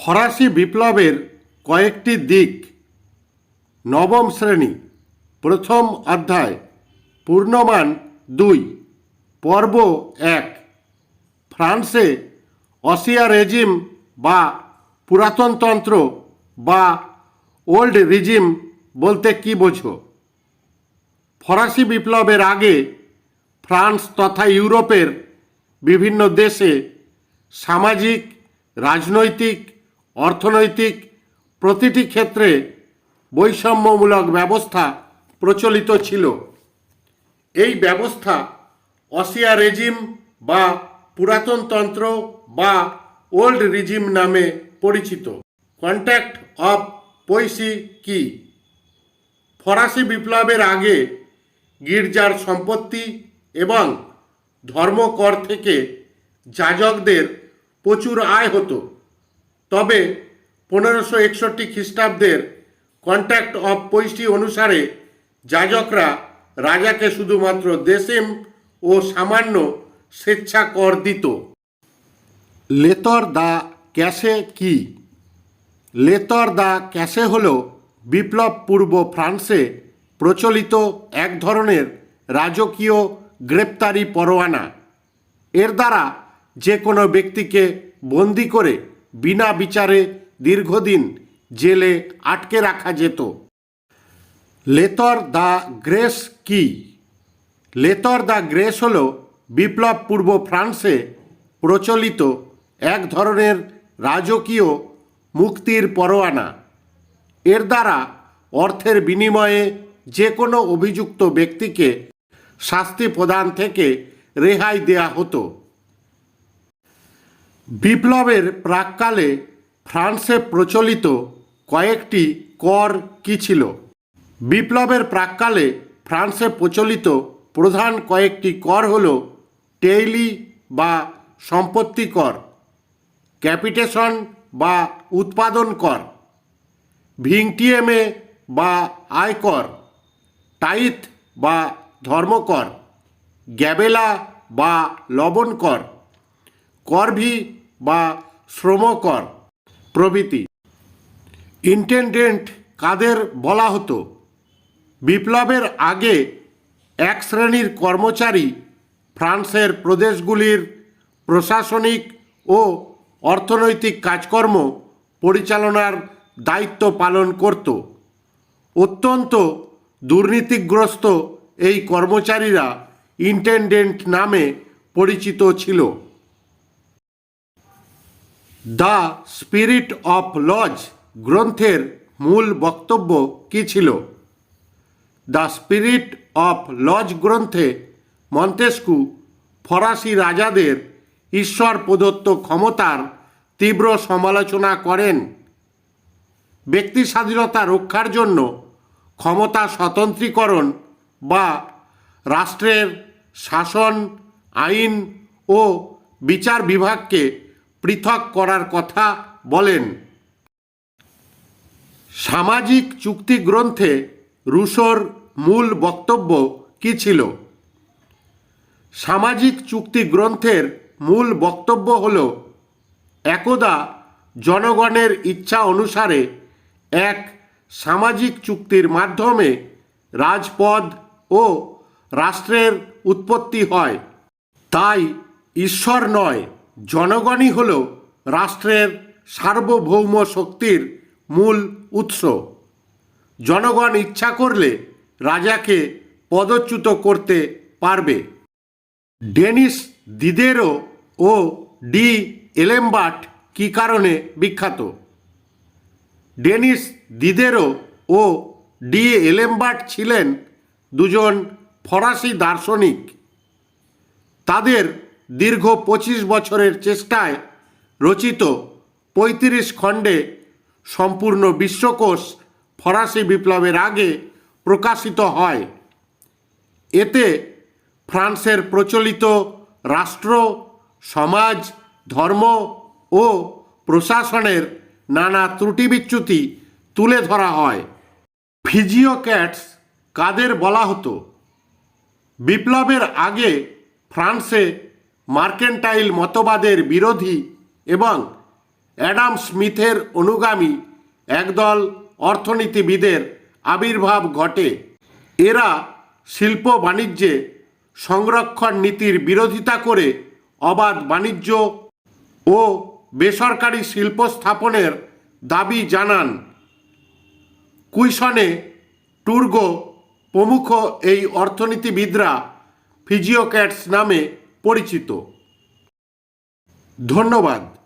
ফরাসি বিপ্লবের কয়েকটি দিক। নবম শ্রেণি, প্রথম অধ্যায়, পূর্ণমান দুই, পর্ব এক। ফ্রান্সে অসিয়া রেজিম বা পুরাতনতন্ত্র বা ওল্ড রিজিম বলতে কি বোঝো? ফরাসি বিপ্লবের আগে ফ্রান্স তথা ইউরোপের বিভিন্ন দেশে সামাজিক, রাজনৈতিক অর্থনৈতিক প্রতিটি ক্ষেত্রে বৈষম্যমূলক ব্যবস্থা প্রচলিত ছিল। এই ব্যবস্থা অসিয়া রেজিম বা পুরাতনতন্ত্র বা ওল্ড রিজিম নামে পরিচিত। কন্ট্যাক্ট অফ পৈসি কি? ফরাসি বিপ্লবের আগে গির্জার সম্পত্তি এবং ধর্মকর থেকে যাজকদের প্রচুর আয় হতো। তবে পনেরোশো একষট্টি খ্রিস্টাব্দের কন্ট্যাক্ট অফ পৈষ্টি অনুসারে যাজকরা রাজাকে শুধুমাত্র দেশেম ও সামান্য স্বেচ্ছা কর দিত। লেতর দা ক্যাশে কি? লেতর দা ক্যাশে হল বিপ্লব পূর্ব ফ্রান্সে প্রচলিত এক ধরনের রাজকীয় গ্রেপ্তারি পরোয়ানা। এর দ্বারা যে কোনো ব্যক্তিকে বন্দি করে বিনা বিচারে দীর্ঘদিন জেলে আটকে রাখা যেত। লেতর দ্য গ্রেস কি? লেতর দ্য গ্রেস হল বিপ্লব পূর্ব ফ্রান্সে প্রচলিত এক ধরনের রাজকীয় মুক্তির পরোয়ানা। এর দ্বারা অর্থের বিনিময়ে যে কোনো অভিযুক্ত ব্যক্তিকে শাস্তি প্রদান থেকে রেহাই দেয়া হতো। বিপ্লবের প্রাককালে ফ্রান্সে প্রচলিত কয়েকটি কর কি ছিল? বিপ্লবের প্রাককালে ফ্রান্সে প্রচলিত প্রধান কয়েকটি কর হল টেইলি বা সম্পত্তি কর, ক্যাপিটেশন বা উৎপাদন কর ভিংটিএমে বা আয়কর টাইথ বা ধর্মকর গ্যাবেলা বা লবণ কর করভি বা শ্রমকর প্রভৃতি। ইন্টেন্ডেন্ট কাদের বলা হতো? বিপ্লবের আগে এক শ্রেণির কর্মচারী ফ্রান্সের প্রদেশগুলির প্রশাসনিক ও অর্থনৈতিক কাজকর্ম পরিচালনার দায়িত্ব পালন করত। অত্যন্ত দুর্নীতিগ্রস্ত এই কর্মচারীরা ইন্টেন্ডেন্ট নামে পরিচিত ছিল। দ্য স্পিরিট অফ লজ গ্রন্থের মূল বক্তব্য কী ছিল? দ্য স্পিরিট অফ লজ গ্রন্থে মন্তেস্কু ফরাসি রাজাদের ঈশ্বর প্রদত্ত ক্ষমতার তীব্র সমালোচনা করেন। ব্যক্তি স্বাধীনতা রক্ষার জন্য ক্ষমতা স্বতন্ত্রীকরণ বা রাষ্ট্রের শাসন, আইন ও বিচার বিভাগকে পৃথক করার কথা বলেন। সামাজিক চুক্তি গ্রন্থে রুশোর মূল বক্তব্য কী ছিল? সামাজিক চুক্তি গ্রন্থের মূল বক্তব্য হল, একদা জনগণের ইচ্ছা অনুসারে এক সামাজিক চুক্তির মাধ্যমে রাজপদ ও রাষ্ট্রের উৎপত্তি হয়। তাই ঈশ্বর নয়। জনগণই হল রাষ্ট্রের সার্বভৌম শক্তির মূল উৎস। জনগণ ইচ্ছা করলে রাজাকে পদচ্যুত করতে পারবে। ডেনিস দিদেরো ও ডি এলেম্বার্ট কী কারণে বিখ্যাত? ডেনিস দিদেরো ও ডি এলেম্বার্ট ছিলেন দুজন ফরাসি দার্শনিক। তাদের দীর্ঘ পঁচিশ বছরের চেষ্টায় রচিত পঁয়ত্রিশ খণ্ডে সম্পূর্ণ বিশ্বকোষ ফরাসি বিপ্লবের আগে প্রকাশিত হয়। এতে ফ্রান্সের প্রচলিত রাষ্ট্র, সমাজ, ধর্ম ও প্রশাসনের নানা ত্রুটি বিচ্যুতি তুলে ধরা হয়। ফিজিওক্যাটস কাদের বলা হতো? বিপ্লবের আগে ফ্রান্সে মার্কেন্টাইল মতবাদের বিরোধী এবং অ্যাডাম স্মিথের অনুগামী একদল অর্থনীতিবিদের আবির্ভাব ঘটে। এরা শিল্প বাণিজ্যে সংরক্ষণ নীতির বিরোধিতা করে অবাধ বাণিজ্য ও বেসরকারি শিল্প স্থাপনের দাবি জানান। কুইশনে টুর্গো প্রমুখ এই অর্থনীতিবিদরা ফিজিওক্যাটস নামে পরিচিত। ধন্যবাদ।